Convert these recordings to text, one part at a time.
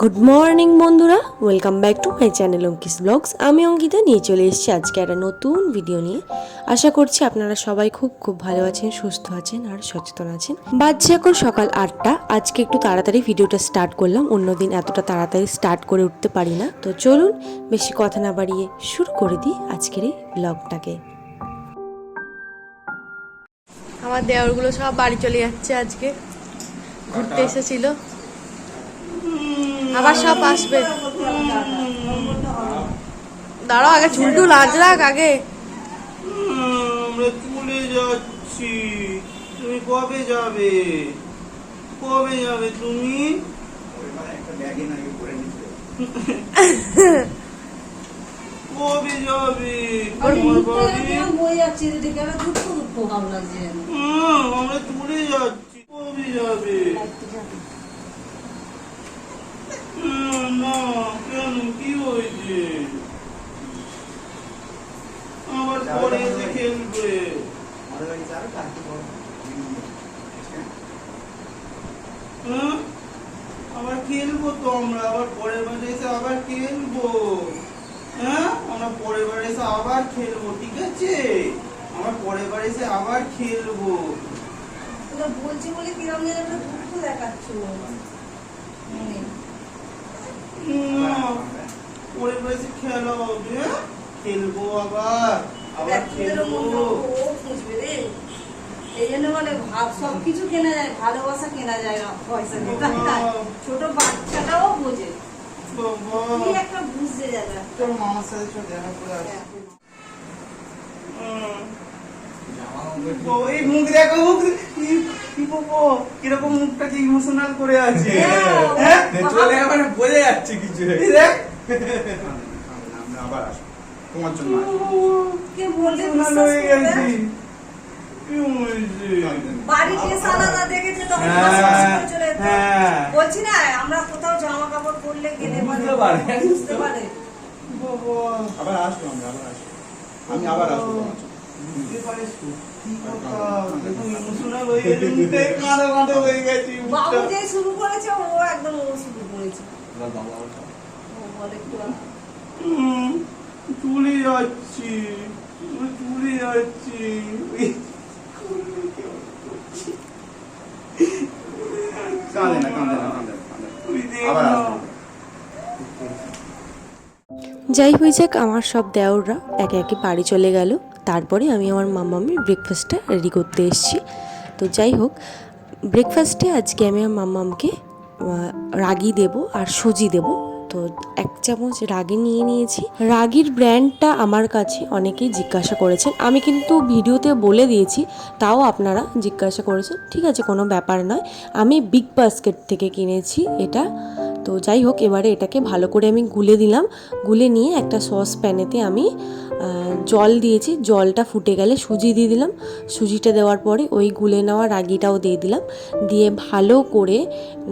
Good morning বন্ধুরা। Welcome back to my channel Ankis blogs আমি অঙ্কিতা নিয়ে চলে এসেছি আজকে একটা নতুন ভিডিও নিয়ে। আশা করছি আপনারা সবাই খুব খুব ভালো আছেন সুস্থ আছেন আর সচেতন আছেন। বাজছে এখন সকাল আটটা। আজকে একটু তাড়াতাড়ি ভিডিওটা স্টার্ট করলাম। অন্যদিন এতটা তাড়াতাড়ি স্টার্ট করে উঠতে পারি না। তো চলুন বেশি কথা না বাড়িয়ে শুরু করে দিই আজকের এই ব্লগটাকে আমার দেওরগুলো সব বাড়ি চলে যাচ্ছে আজকে। ঘুরতে এসেছিল। আবার সব আসবে। দাঁড়াও আগে ঝুলটু লাজ রাখ আগে। আমরা চলে যাচ্ছি। তুমি কবে যাবে? কবে যাবে তুমি? কবে যাবে? আমরা চলে যাচ্ছি। কবে যাবে। না কেন কি হয়েছে? আবার পরে এসে খেলবে। আবার খেলব তো আমরা আবার পরের বার এসে আবার খেলব। হ্যাঁ? আমরা পরের বার এসে আবার খেলব ঠিক আছে? আমরা পরের বার এসে আবার খেলব। বলছি বলে কিরম যেন একটা দুঃখ দেখাচ্ছ বার খেলা হবে? খেলব আবার আবার খেলব এই জন্য মানে ভাব সবকিছু কেনা যায় ভালোবাসা কেনা যায় না পয়সা ছোট বাচ্চাটাও বোঝে কি একটা বুঝতে যাবে তোর মামার সাথে দেখা করে আসি হুম। মুখ দেখো মুখ কি- কি বাবা, কীরকম মুখটাকে ইমোশনাল করে আছে? হ্যাঁ? চলে মানে বোঝা যাচ্ছে কিছু। দেখ। আবার আসব। তোমার জন্য কে বললে হয়ে গেছি। বাড়িতে সালাদা দেখেছে তখন হাসাহাসি করে চলে। বলছি না আমরা কোথাও জামা কাপড় পরলে গেলে মানে বুঝতে পারে। বুঝতে পারে আবার আসব আমরা আবার আসব। আমি আবার আসব। বুঝতে পারিস তো? কি কথা? দেখো, emotional হয়ে গেছি, কাঁদো কাঁদো হয়ে গেছি, বাবু যে শুরু করেছে ও একদম ও শুরু করেছে চলে যাচ্ছি চলে যাচ্ছি কাঁদে না কাঁদে না কাঁদে না, কাঁদে না। তুই দেখ আবার না। আসব যাই হয়ে যাক, আমার সব দেওররা একে একে বাড়ি চলে গেল। তারপরে আমি আমার মাম্মামের ব্রেকফাস্টটা রেডি করতে এসেছি। তো যাই হোক ব্রেকফাস্টে আজকে আমি আমার মাম্মামকে রাগি দেব আর সুজি দেব। তো এক চামচ রাগি নিয়ে নিয়েছি। রাগির ব্র্যান্ডটা আমার কাছে অনেকেই জিজ্ঞাসা করেছেন। আমি কিন্তু ভিডিওতে বলে দিয়েছি, তাও আপনারা জিজ্ঞাসা করেছেন। ঠিক আছে, কোনো ব্যাপার নয়। আমি বিগ বাস্কেট থেকে কিনেছি। এটা তো যাই হোক, এবারে এটাকে ভালো করে আমি গুলে দিলাম। গুলে নিয়ে একটা সস প্যানেতে আমি জল দিয়েছি। জলটা ফুটে গেলে সুজি দিয়ে দিলাম। সুজিটা দেওয়ার পরে ওই গুলে নেওয়া রাগিটাও দিয়ে দিলাম। দিয়ে ভালো করে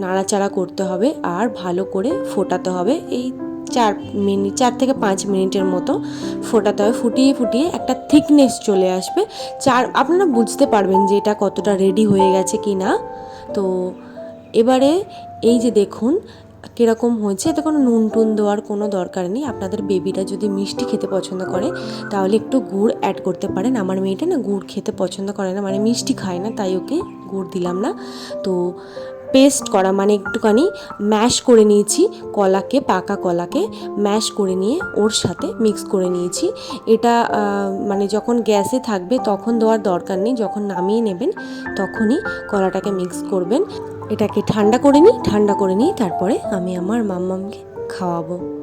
নাড়াচাড়া করতে হবে আর ভালো করে ফোটাতে হবে। এই চার মিনিট চার থেকে পাঁচ মিনিটের মতো ফোটাতে হবে। ফুটিয়ে ফুটিয়ে একটা থিকনেস চলে আসবে। চার, আপনারা বুঝতে পারবেন যে এটা কতটা রেডি হয়ে গেছে কি না তো এবারে এই যে দেখুন কীরকম হয়েছে? এতে কোনো নুন টুন দেওয়ার কোনো দরকার নেই। আপনাদের বেবিটা যদি মিষ্টি খেতে পছন্দ করে, তাহলে একটু গুড় অ্যাড করতে পারেন। আমার মেয়েটা না গুড় খেতে পছন্দ করে না মানে মিষ্টি খায় না, তাই ওকে গুড় দিলাম না। তো পেস্ট করা মানে একটুখানি ম্যাশ করে নিয়েছি, কলাকে, পাকা কলাকে ম্যাশ করে নিয়ে ওর সাথে মিক্স করে নিয়েছি। এটা মানে যখন গ্যাসে থাকবে তখন দেওয়ার দরকার নেই, যখন নামিয়ে নেবেন তখনই কলাটাকে মিক্স করবেন। এটাকে ঠান্ডা করে নিই, ঠান্ডা করে নিই তারপরে আমি আমার মাম্মামকে খাওয়াবো।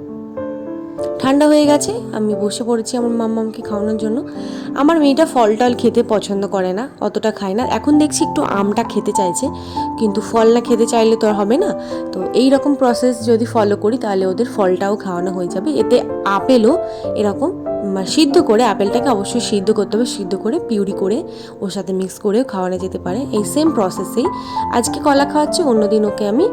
ঠান্ডা হয়ে গেছে, আমি বসে পড়েছি আমার মাম্মামকে খাওয়ানোর জন্য। আমার মেয়েটা ফল টল খেতে পছন্দ করে না, অতটা খায় না। এখন দেখছি একটু আমটা খেতে চাইছে, কিন্তু ফল না খেতে চাইলে তো হবে না। তো এই রকম প্রসেস যদি ফলো করি, তাহলে ওদের ফলটাও খাওয়ানো হয়ে যাবে। এতে আপেলও এরকম সিদ্ধ করে আপেলটাকে অবশ্যই সিদ্ধ করতে হবে, সিদ্ধ করে, পিউরি করে ওর সাথে মিক্স করে খাওয়ানো যেতে পারে। এই সেম প্রসেসেই আজকে কলা খাওয়াচ্ছি, অন্যদিন ওকে আমি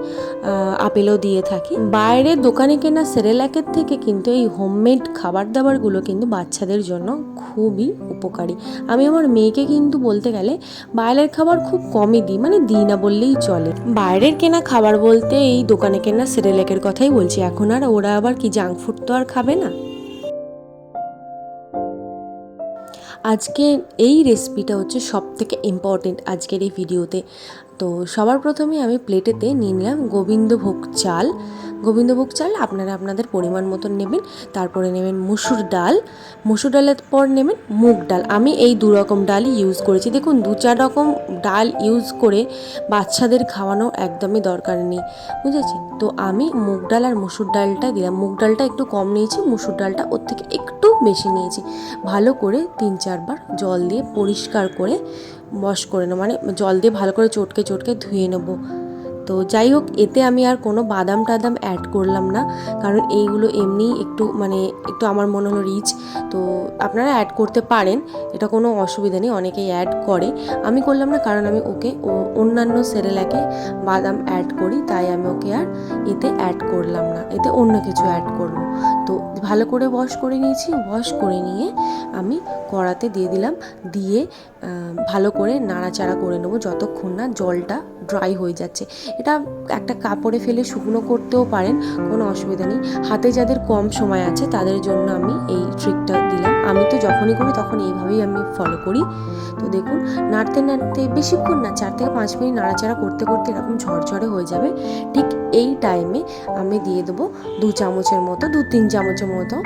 আপেলও দিয়ে থাকি। বাইরের দোকানে কেনা সেরেলাকের থেকে কিন্তু এই হোমমেড খাবার দাবারগুলো কিন্তু বাচ্চাদের জন্য খুবই উপকারী। আমি আমার মেয়েকে কিন্তু বলতে গেলে বাইরের খাবার খুব কমই দিই মানে দিই না বললেই চলে। বাইরের কেনা খাবার বলতে এই দোকানে কেনা সেরেলাকের কথাই বলছি। এখন আর ওরা আবার কি জাঙ্ক ফুড তো আর খাবে না? আজকে এই রেসিপিটা হচ্ছে সব থেকে ইম্পর্টেন্ট আজকের এই ভিডিওতে তো সবার প্রথমে আমি প্লেটেতে নিয়ে নিলাম গোবিন্দভোগ চাল। গোবিন্দভোগ চাল আপনারা আপনাদের পরিমাণ মতন নেবেন, তারপরে নেবেন মুসুর ডাল। মুসুর ডালের পর নেবেন মুগ ডাল। আমি এই দু রকম ডালই ইউজ করেছি। দেখুন, দু চার রকম ডাল ইউজ করে বাচ্চাদের খাওয়ানো একদমই দরকার নেই বুঝেছি তো আমি মুগ ডাল আর মুসুর ডালটা দিলাম। মুগ ডালটা একটু কম নিয়েছি, মুসুর ডালটা ওর থেকে একটু বেশি নিয়েছি। ভালো করে তিন চারবার জল দিয়ে পরিষ্কার করে ওয়াশ করে নেব। মানে জল দিয়ে ভালো করে চটকে চটকে ধুয়ে নেব। তো যাই হোক, এতে আমি আর কোনো বাদাম টাদাম অ্যাড করলাম না। কারণ এইগুলো এমনি একটু মানে একটু আমার মনে হলো রিচ তো আপনারা অ্যাড করতে পারেন, এটা কোনো অসুবিধা নেই, অনেকেই অ্যাড করে। আমি করলাম না কারণ আমি ওকে ও- অন্যান্য সেরেলাকে বাদাম অ্যাড করি, তাই আমি ওকে আর এতে অ্যাড করলাম না। এতে অন্য কিছু অ্যাড করব। তো ভালো করে ওয়াশ করে নিয়েছি ওয়াশ করে নিয়ে আমি কড়াতে দিয়ে দিলাম, দিয়ে ভালো করে নাড়াচাড়া করে নেব, যতক্ষণ না জলটা ড্রাই হয়ে যাচ্ছে। এটা একটা কাপড়ে ফেলে শুকনো করতেও পারেন, কোনো অসুবিধা নেই। হাতে যাদের কম সময় আছে, তাদের জন্য আমি এই ট্রিকটা দিলাম। আমি তো যখনই করি, তখন এইভাবেই আমি ফলো করি। তো দেখুন, নাড়তে নাড়তে, বেশিক্ষণ না, চার থেকে পাঁচ মিনিট নাড়াচাড়া করতে করতে এরকম ঝরঝরে হয়ে যাবে। ঠিক এই টাইমে আমি দিয়ে দেবো দু চামচের মতো, দু তিন চামচের মতো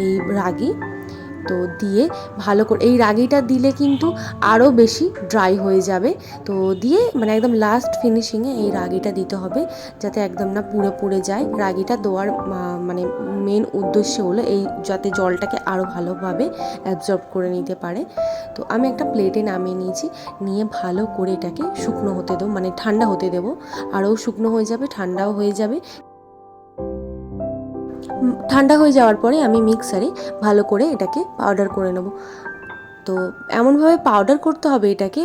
এই রাগি তো দিয়ে ভালো করে, এই রাগিটা দিলে কিন্তু আরও বেশি ড্রাই হয়ে যাবে। তো দিয়ে মানে একদম লাস্ট ফিনিশিংয়ে এই রাগিটা দিতে হবে, যাতে একদম না পুড়ে পুড়ে যায়। রাগিটা দেওয়ার মানে মেন উদ্দেশ্য হলো এই যাতে জলটাকে আরও ভালোভাবে অ্যাবজর্ব করে নিতে পারে। তো আমি একটা প্লেটে নামিয়ে নিয়েছি, নিয়ে ভালো করে এটাকে শুকনো হতে দেবো মানে ঠান্ডা হতে দেবো। আরও শুকনো হয়ে যাবে, ঠান্ডাও হয়ে যাবে। ঠান্ডা হয়ে যাওয়ার পরে আমি মিক্সারে ভালো করে এটাকে পাউডার করে নেব। তো এমনভাবে পাউডার করতে হবে এটাকে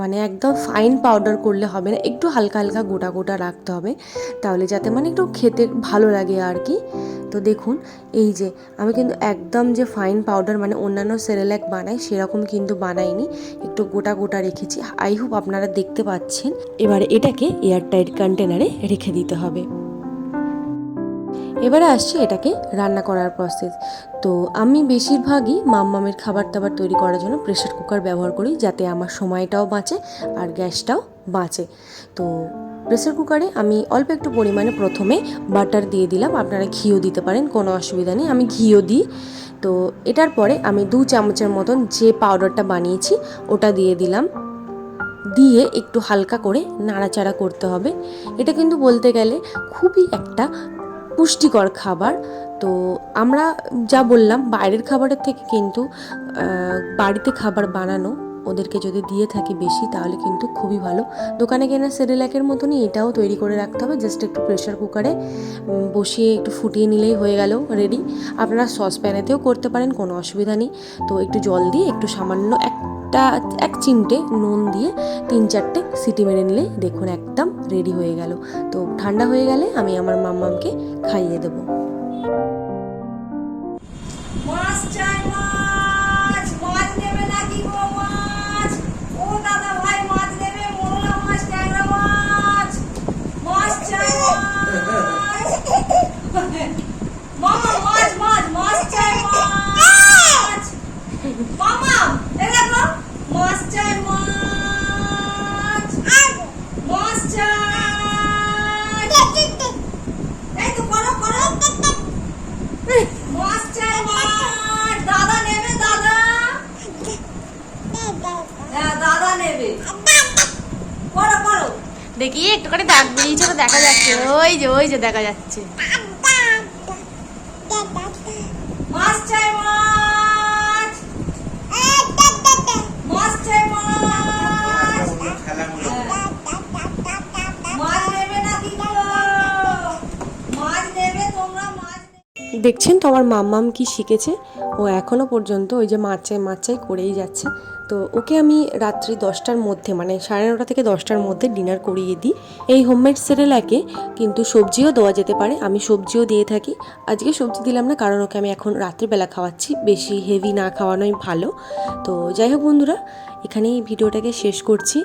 মানে একদম ফাইন পাউডার করলে হবে না, একটু হালকা হালকা গোটা গোটা রাখতে হবে, তাহলে যাতে মানে একটু খেতে ভালো লাগে আর কি। তো দেখুন, এই যে আমি কিন্তু একদম যে ফাইন পাউডার মানে অন্যান্য সেরেল্যাক বানাই, সেরকম কিন্তু বানাইনি, একটু গোটা গোটা রেখেছি। আই হোপ আপনারা দেখতে পাচ্ছেন। এবারে এটাকে এয়ারটাইট কন্টেনারে রেখে দিতে হবে। এবারে আসছি এটাকে রান্না করার প্রসেস তো আমি বেশিরভাগই মাম্মামের খাবার দাবার তৈরি করার জন্য প্রেশার কুকার ব্যবহার করি যাতে আমার সময়টাও বাঁচে আর গ্যাসটাও বাঁচে। তো প্রেসার কুকারে আমি অল্প একটু পরিমাণে প্রথমে বাটার দিয়ে দিলাম। আপনারা ঘিও দিতে পারেন, কোনো অসুবিধা নেই। আমি ঘিও দিই। তো এটার পরে আমি দু চামচের মতন যে পাউডারটা বানিয়েছি, ওটা দিয়ে দিলাম। দিয়ে একটু হালকা করে নাড়াচাড়া করতে হবে। এটা কিন্তু বলতে গেলে খুবই একটা পুষ্টিকর খাবার। তো আমরা যা বললাম, বাইরের খাবারের থেকে কিন্তু বাড়িতে খাবার বানানো, ওদেরকে যদি দিয়ে থাকি বেশি, তাহলে কিন্তু খুবই ভালো। দোকানে কেনা সেরেলাকের মতনই এটাও তৈরি করে রাখতে হবে জাস্ট একটু প্রেশার কুকারে বসিয়ে একটু ফুটিয়ে নিলেই হয়ে গেল রেডি আপনারা সস প্যানেতেও করতে পারেন, কোনো অসুবিধা নেই। তো একটু জল দিয়ে একটু সামান্য একটা এক চিমটে নুন দিয়ে তিন চারটে সিটি মেরে নিলে দেখুন একদম রেডি হয়ে গেল। তো ঠান্ডা হয়ে গেলে আমি আমার মাম্মামকে খাইয়ে দেবো মাছ চাই মাছ মাছ নেবে নাকি গো মাছ ও দাদা ভাই মাছ নেবে মোরলা মাছ ট্যাংরা মাছ মাছ চাই মাছ মামা মাছ মাছ মাছ চাই মাছ মামা এই দেখো মাছ চাই মাছ মাছ চাই এই তো করো করো মাছ চাই মাছ দাদা নেবে দাদা হ্যাঁ দাদা নেবে করো করো দেখি একটু করে দাগ বেরিয়েছে তো দেখা যাচ্ছে ওই যে ওই যে দেখা যাচ্ছে। মাছ চাই মাছ মাছ চাই মাছ মাছ মাছ মাছ? দেখছেন তো আমার মাম্মাম কি শিখেছে? ও এখনও পর্যন্ত ওই যে মাচাই মাচাই করেই যাচ্ছে। তো ওকে আমি রাত্রি দশটার মধ্যে মানে সাড়ে নটা থেকে দশটার মধ্যে ডিনার করিয়ে দিই। এই হোমমেড সেরেলাকে কিন্তু সবজিও দেওয়া যেতে পারে, আমি সবজিও দিয়ে থাকি। আজকে সবজি দিলাম না, কারণ ওকে আমি এখন রাত্রিবেলা খাওয়াচ্ছি, বেশি হেভি না খাওয়ানোই ভালো। তো যাই হোক বন্ধুরা, এখানেই ভিডিওটাকে শেষ করছি।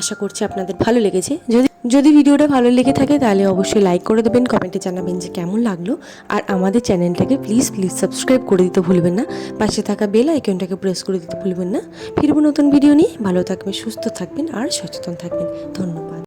আশা করছি আপনাদের ভালো লেগেছে। যদি যদি ভিডিওটা ভালো লেগে থাকে তাহলে অবশ্যই লাইক করে দেবেন কমেন্টে জানাবেন যে কেমন লাগল। আর আমাদের চ্যানেলটাকে প্লিজ প্লিজ সাবস্ক্রাইব করে দিতে ভুলবেন না। পাশে থাকা বেল আইকনটাকে প্রেস করে দিতে ভুলবেন না। ফিরবো নতুন ভিডিও নিয়ে। ভালো থাকবেন, সুস্থ থাকবেন আর সচেতন থাকবেন। ধন্যবাদ।